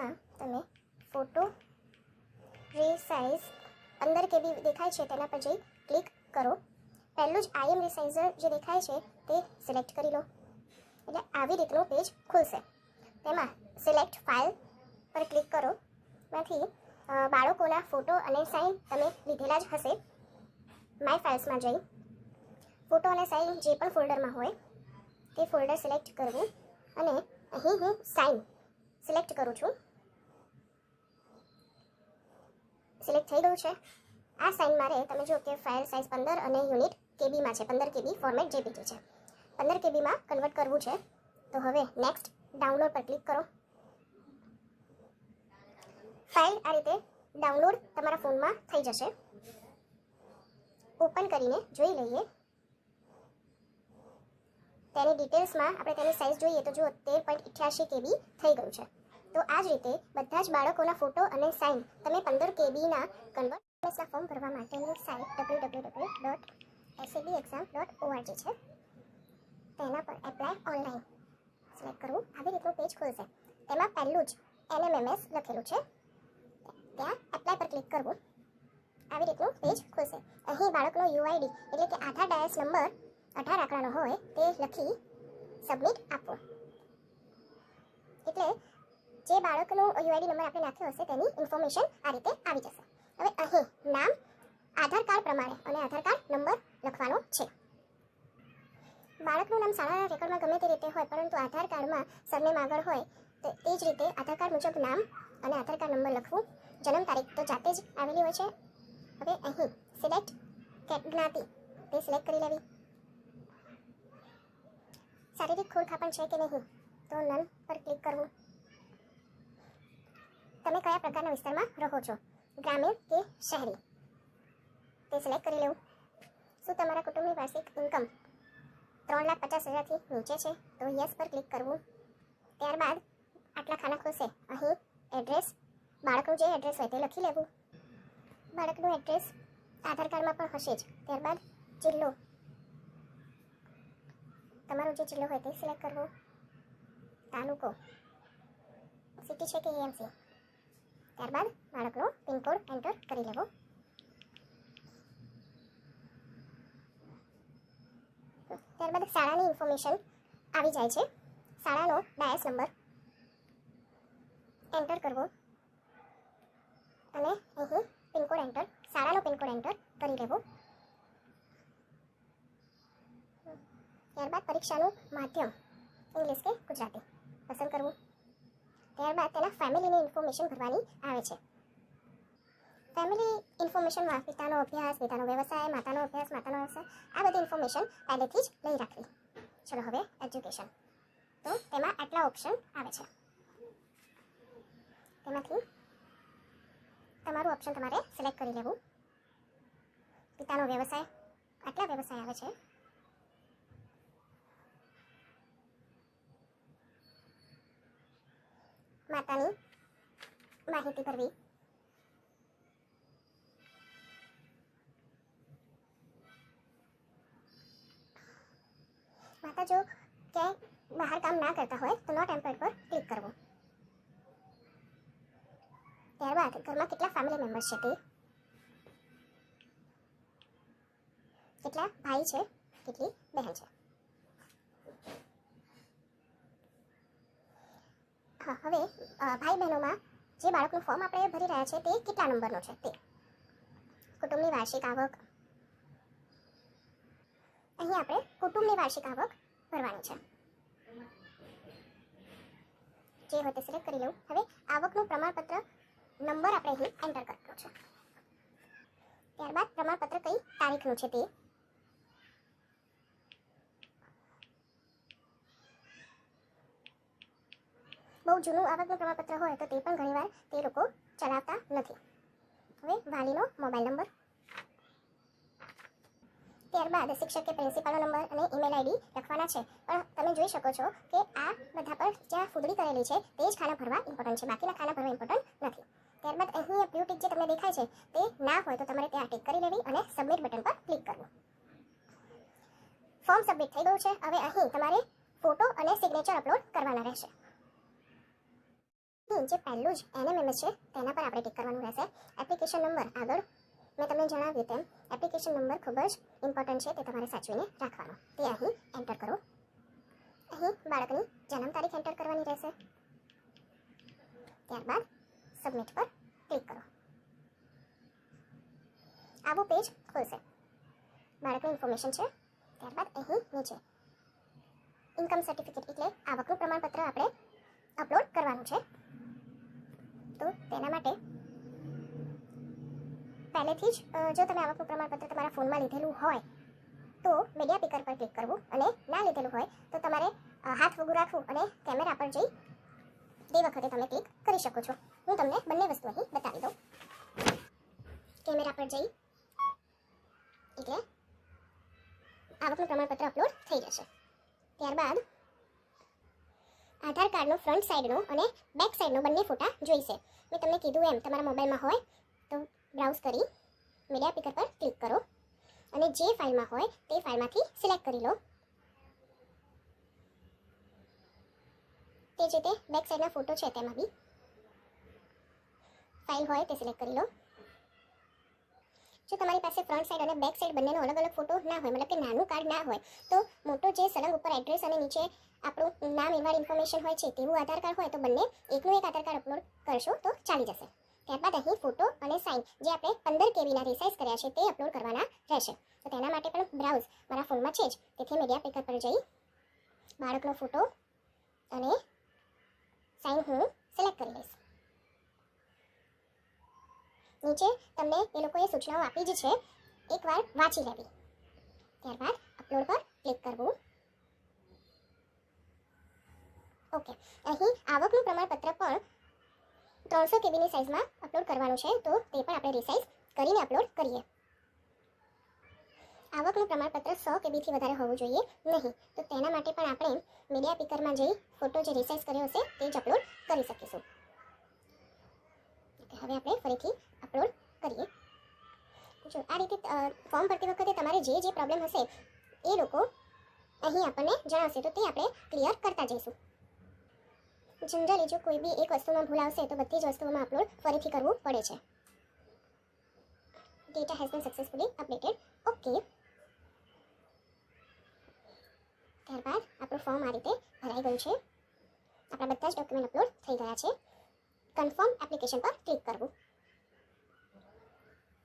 એન્જિનમાં તમે photo resize અંદર કેવી દેખાય છે તેના પર જઈ ક્લિક કરો. પહેલું જ આઈએમ રિસાઇઝર જે દેખાય છે તે સિલેક્ટ કરી લો. એટલે આવી રીતનું પેજ ખુલશે. તેમાં સિલેક્ટ ફાઇલ પર ક્લિક કરો. માંથી બાળકોના ફોટો અને સાઇન તમે લીધેલા જ હશે. માય ફાઇલ્સમાં જઈ ફોટો અને સાઇન જે પણ ફોલ્ડરમાં હોય તે ફોલ્ડર સિલેક્ટ કરવું. અને અહીં હું સાઇન સિલેક્ટ કરું છું. સિલેક્ટ થઈ ગયું છે. આ સાઇન મારે તમે જો કે ફાઇલ સાઇઝ પંદર અને યુનિટ કેબીમાં છે. પંદર કેબી ફોર્મેટ જેપીજી છે. પંદર કેબીમાં કન્વર્ટ કરવું છે. તો હવે નેક્સ્ટ ડાઉનલોડ પર ક્લિક કરો. ફાઇલ આ રીતે ડાઉનલોડ તમારા ફોનમાં થઈ જશે. ઓપન કરીને જોઈ લઈએ. તેની ડિટેલ્સમાં આપણે તેની સાઇઝ જોઈએ તો જુઓ તેર પોઈન્ટ ઇઠ્યાસી કેબી થઈ ગયું છે. તો આ જ રીતે બધા જ બાળકોના ફોટો અને સાઇન તમે પંદર કેબીના કન્વર્ટના ફોર્મ ભરવા માટેની site W W W dot SEB exam dot ORG છે તેના પર એપ્લાય ઓનલાઈન સિલેક્ટ કરવું. આવી રીતનું પેજ ખોલશે. તેમાં પહેલું જ એનએમએમએસ લખેલું છે. ત્યાં એપ્લાય પર ક્લિક કરવું. આવી રીતનું પેજ ખોલશે. અહીં બાળકનો યુઆઈડી એટલે કે આધાર ડાયસ નંબર અઢાર આંકડાનો હોય તે લખી સબમિટ આપવો. એટલે જે બાળકનો યુઆઈડી નંબર આપણે નાખ્યો હશે તેની ઇન્ફોર્મેશન આ રીતે આવી જશે. હવે અહીં નામ, આધાર કાર્ડ પ્રમાણે અને આધાર કાર્ડ નંબર લખવાનો છે. બાળકનું નામ શાળાના રેકોર્ડમાં ગમે તે રીતે હોય, પરંતુ આધાર કાર્ડમાં સરનેમ આગળ હોય, તો એ જ રીતે આધાર કાર્ડ મુજબ નામ અને આધાર કાર્ડ નંબર લખવું. જન્મ તારીખ તો જાતે જ આવેલી હોય છે. હવે અહીં સિલેક્ટ જ્ઞાતિ, તે સિલેક્ટ કરી લેવી. શારીરિક ખોડખાપણ છે કે નહીં, તો નન પર ક્લિક કરવું. તમે કયા પ્રકારના વિસ્તારમાં રહો છો? ગ્રામીણ કે શહેરી? તે સિલેક્ટ કરી લેવું. શું તમારા કુટુંબની વાર્ષિક ઇન્કમ ત્રણ લાખ પચાસ હજારથી નીચે છે? તો યસ પર ક્લિક કરવું. ત્યારબાદ આટલા ખાના ખુલશે. અહીં એડ્રેસ બાળકનું જે એડ્રેસ હોય તે લખી લેવું. બાળકનું એડ્રેસ આધાર કાર્ડમાં પણ હશે જ. ત્યારબાદ જિલ્લો. તમારો જે જિલ્લો હોય તે સિલેક્ટ કરવો. તાલુકો. સિટી છે કે એએમસી ત્યારબાદ બાળકનો પિનકોડ એન્ટર કરી લેવો. ત્યારબાદ શાળાની ઇન્ફોર્મેશન આવી જાય છે. શાળાનો ડાયસ નંબર એન્ટર કરવો. અને અહીં પિનકોડ એન્ટર, શાળાનો પિનકોડ એન્ટર કરી લેવો. ત્યારબાદ પરીક્ષાનું માધ્યમ, ઇંગ્લિશ કે ગુજરાતી. પસંદ કરવું. ત્યારબાદ તેના ફેમિલીની ઇન્ફોર્મેશન ભરવાની આવે છે. ફેમિલી ઇન્ફોર્મેશનમાં પિતાનો અભ્યાસ, પિતાનો વ્યવસાય, માતાનો અભ્યાસ, માતાનો વ્યવસાય, આ બધી ઇન્ફોર્મેશન પહેલેથી જ લઈ રાખવી. ચલો હવે એજ્યુકેશન. તો તેમાં આટલા ઓપ્શન આવે છે. તેમાંથી તમારું ઓપ્શન તમારે સિલેક્ટ કરી લેવું. પિતાનો વ્યવસાય, આટલા વ્યવસાય આવે છે. માતાની માહિતી ભરવી માતા જો ક્યાંય બહાર કામ ના કરતા હોય તો નોટ એમ્પ્લોયડ પર ક્લિક કરવું. ત્યારબાદ ઘરમાં કેટલા ફેમિલી મેમ્બર્સ છે તે? કેટલા ભાઈ છે, કેટલી બહેન છે હા હવે અ, ભાઈ બહેનોમાં જે બાળકનું ફોર્મ આપણે ભરી રહ્યા છે તે કેટલા નંબરનો છે તે? કુટુંબની વાર્ષિક આવક. અહીં આપણે કુટુંબની વાર્ષિક આવક ભરવાની છે. જે હોય તે સિલેક્ટ કરી લઉં. હવે આવકનું પ્રમાણપત્ર નંબર આપણે અહીં એન્ટર કરવાનો છે. ત્યારબાદ પ્રમાણપત્ર કઈ તારીખનું છે તે બહુ જૂનું આવકનું પ્રમાણપત્ર હોય તો તે પણ ઘણીવાર તે લોકો ચલાવતા નથી. હવે વાલીનો મોબાઈલ નંબર. ત્યારબાદ શિક્ષકે પ્રિન્સિપાલનો નંબર અને ઈમેલ આઈડી લખવાના છે. પણ તમે જોઈ શકો છો કે આ બધા પર જ્યાં ફૂદડી કરેલી છે તે જ ખાના ભરવા ઇમ્પોર્ટન્ટ છે. બાકીના ખાના ભરવા ઇમ્પોર્ટન્ટ નથી. ત્યારબાદ અહીં બ્લુ ટીક જે તમને દેખાય છે તે ના હોય તો તમારે ત્યાં ટીક કરી લેવી અને સબમિટ બટન પર ક્લિક કરવું. ફોર્મ સબમિટ થઈ ગયું છે. હવે અહીં તમારે ફોટો અને સિગ્નેચર અપલોડ કરવાના રહેશે. જે પહેલું જ એનએમએમએસ છે, તેના પર આપણે ટીક કરવાનું રહેશે. એપ્લિકેશન નંબર આગળ મેં તમને જણાવ્યું તેમ એપ્લિકેશન નંબર ખૂબ જ ઇમ્પોર્ટન્ટ છે, તે તમારે સાચવીને રાખવાનો. તે અહીં એન્ટર કરો. અહીં બાળકની જન્મ તારીખ એન્ટર કરવાની રહેશે. ત્યારબાદ સબમિટ પર ક્લિક કરો. આવું પેજ ખોલશે. બાળકની ઇન્ફોર્મેશન છે. ત્યારબાદ અહીં નીચે ઇન્કમ સર્ટિફિકેટ એટલે આવકનું પ્રમાણપત્ર આપણે અપલોડ કરવાનું છે. તો તેના માટે પહેલેથી જ જો તમે આવકનું પ્રમાણપત્ર તમારા ફોનમાં લીધેલું હોય, તો મીડિયા પિકર પર ક્લિક કરવું અને ના લીધેલું હોય, તો તમારે હાથ વગું રાખવું અને કેમેરા પર જઈ તે વખતે તમે ક્લિક કરી શકો છો. હું તમને બંને વસ્તુ અહીં બતાવી દઉં. કેમેરા પર જઈ એટલે આવકનું પ્રમાણપત્ર અપલોડ થઈ જશે. ત્યારબાદ આધાર કાર્ડનો ફ્રન્ટ સાઈડનો અને બેક સાઈડનો બંને ફોટા જોઈશે. મેં તમને કીધું એમ, તમારા મોબાઈલમાં હોય તો બ્રાઉઝ કરી મીડિયા પિકર પર ક્લિક કરો અને જે ફાઇલમાં હોય તે ફાઇલમાંથી સિલેક્ટ કરી લો. તે જ રીતે બેક સાઈડના ફોટો છે તેમાં બી. ફાઇલ હોય તે સિલેક્ટ કરી લો. જો તમારી પાસે ફ્રન્ટ સાઈડ અને બેક સાઈડ બંનેનો અલગ અલગ ફોટો ના હોય, મતલબ કે નાનું કાર્ડ ના હોય, તો મોટો જે સળંગ ઉપર એડ્રેસ અને નીચે આપણું નામ એવા ઇન્ફોર્મેશન હોય છે, તેવું આધાર કાર્ડ હોય, તો બંને એકનું એક આધાર કાર્ડ અપલોડ કરશો, તો ચાલી જશે. ત્યારબાદ અહીં ફોટો અને સાઇન જે આપણે પંદર કેબીના રિસાઇઝ કર્યા છે, તે અપલોડ કરવાના રહેશે. તો તેના માટે પણ બ્રાઉઝ મારા ફોનમાં છે જ. તેથી મીડિયા પેકર પર જઈ બાળકનો ફોટો અને સાઇન હું સિલેક્ટ કરી લઈશ. નીચે તમને એ લોકોએ સૂચનાઓ આપી જ છે, એકવાર વાંચી લેવી. ત્યારબાદ અપલોડ પર ક્લિક કરવું. ઓકે અહીં આવકનું પ્રમાણપત્ર પણ ત્રણસો કેબીની સાઇઝમાં અપલોડ કરવાનું છે, તો તે પણ આપણે રિસાઇઝ કરીને અપલોડ કરીએ. આવકનું પ્રમાણપત્ર સો કેબીથી વધારે હોવું જોઈએ નહીં, તો તેના માટે પણ આપણે મીડિયા પિકરમાં જઈ ફોટો જે રિસાઇઝ કર્યો હશે, તે જ અપલોડ કરી શકીશું. ઓકે, હવે આપણે ફરીથી અપલોડ કરીએ. જો આ રીતે ફોર્મ ભરતી વખતે તમારે જે જે પ્રોબ્લેમ હશે એ લોકો અહીં આપણને જણાવશે. તો તે આપણે ક્લિયર કરતા જઈશું. જનરલી જો કોઈ બી એક વસ્તુમાં ભૂલ આવશે તો બધી જ વસ્તુઓમાં અપલોડ ફરીથી કરવું પડે છે. Data has been successfully updated okay ત્યારબાદ આપણું ફોર્મ આ રીતે ભરાઈ ગયું છે. આપણા બધા જ ડોક્યુમેન્ટ અપલોડ થઈ ગયા છે. કન્ફર્મ એપ્લિકેશન પર ક્લિક કરવું.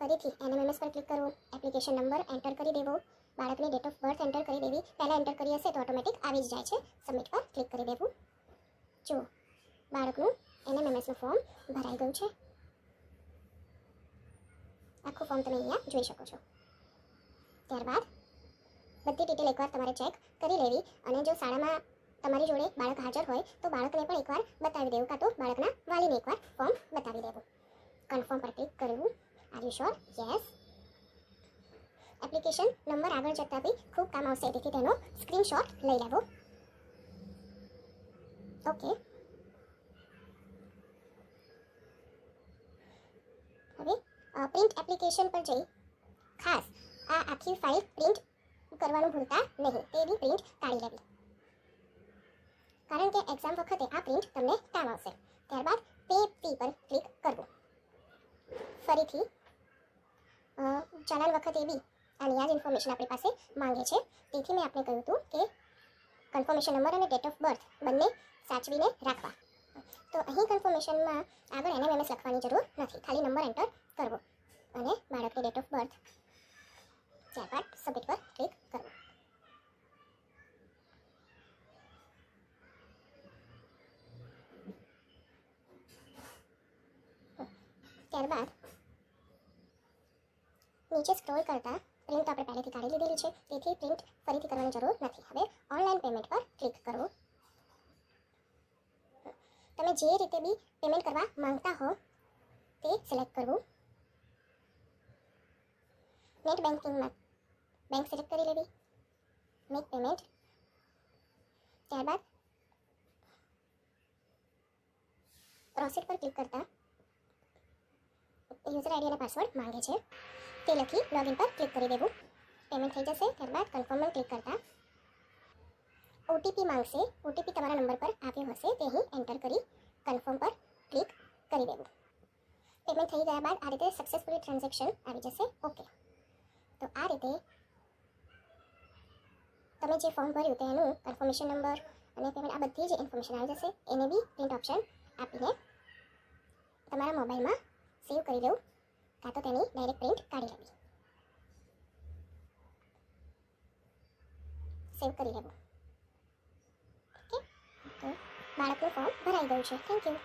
ફરીથી એનએમએમએસ પર ક્લિક કરવું. એપ્લિકેશન નંબર એન્ટર કરી દેવો. બાળકની ડેટ ઓફ બર્થ એન્ટર કરી દેવી. પહેલાં એન્ટર કરી હશે તો ઓટોમેટિક આવી જ જાય છે. સબમિટ પર ક્લિક કરી દેવું. જો બાળકનું એનએમએમએસનું ફોર્મ ભરાઈ ગયું છે. આખું ફોર્મ તમે અહીંયા જોઈ શકો છો. ત્યારબાદ બધી ડિટેલ એકવાર તમારે ચેક કરી લેવી. અને જો શાળામાં તમારી જોડે બાળક હાજર હોય તો બાળકને પણ એકવાર બતાવી દેવું કાં તો બાળકના વાલીને એકવાર ફોર્મ બતાવી દેવું. કન્ફર્મ પર ક્લિક કરવું. Are you sure yes application number આગળ જતાં બી ખૂબ કામ આવશે. તેથી તેનો સ્ક્રીનશોટ લઈ લેવો. ઓકે હવે પ્રિન્ટ એપ્લિકેશન પર જઈ. ખાસ, આ આખી ફાઇલ પ્રિન્ટ કરવાનું ભૂલતા નહીં. તેની પ્રિન્ટ કાઢી લેવી. કારણ કે એક્ઝામ વખતે આ પ્રિન્ટ તમને કામ આવશે. ત્યારબાદ પે ફી પર ક્લિક કરવું. ફરીથી ચલણ વખતે બી આની આ જ ઇન્ફોર્મેશન આપણી પાસે માંગે છે. તેથી મેં આપણે કહ્યું હતું કે કન્ફર્મેશન નંબર અને ડેટ ઓફ બર્થ બંને સાચવીને રાખવા. તો અહીં કન્ફર્મેશનમાં આગળ એનએમએમએસ લખવાની જરૂર નથી. ખાલી નંબર એન્ટર કરવો અને બાળકની ડેટ ઓફ બર્થ ત્યારબાદ સબમિટ પર ક્લિક કરવું. ત્યારબાદ નીચે સ્ક્રોલ કરતા પ્રિન્ટ આપણે પહેલેથી કાઢી લીધેલી છે તેથી પ્રિન્ટ ફરીથી કરવાની જરૂર નથી। હવે ઓનલાઈન પેમેન્ટ પર ક્લિક કરો। તમે જે રીતે બી પેમેન્ટ કરવા માંગતા હો તે સિલેક્ટ કરવું। નેટ બેન્કિંગમાં બેંક સિલેક્ટ કરી લેવી। મેક પેમેન્ટ ત્યારબાદ પ્રોસીડ પર ક્લિક કરતા યુઝર આઈડી અને પાસવર્ડ માંગે છે. તે લખી લોગિન પર ક્લિક કરી દેવું. પેમેન્ટ થઈ જશે. ત્યારબાદ પર ક્લિક કરતા ઓટીપી માંગશે. ઓટીપી તમારા નંબર પર આવ્યો હશે. તે અહીં એન્ટર કરી કન્ફર્મ પર ક્લિક કરી દેવું. પેમેન્ટ થઈ ગયા બાદ આ રીતે સક્સેસફુલી ટ્રાન્ઝેક્શન આવી જશે. ઓકે તો આ રીતે તમે જે ફોર્મ ભર્યું તેનું કન્ફર્મેશન નંબર અને પેમેન્ટ આ બધી જ ઇન્ફોર્મેશન આવી જશે. એને બી પ્રિન્ટ ઓપ્શન આપીને તમારા મોબાઈલમાં સેવ કરી દેવું. કાં તો તેની ડાયરેક્ટ પ્રિન્ટ કાઢી લેવી. સેવ કરી લેવું. ઓકે તો બાળકનું ફોર્મ ભરાઈ ગયું છે. Thank you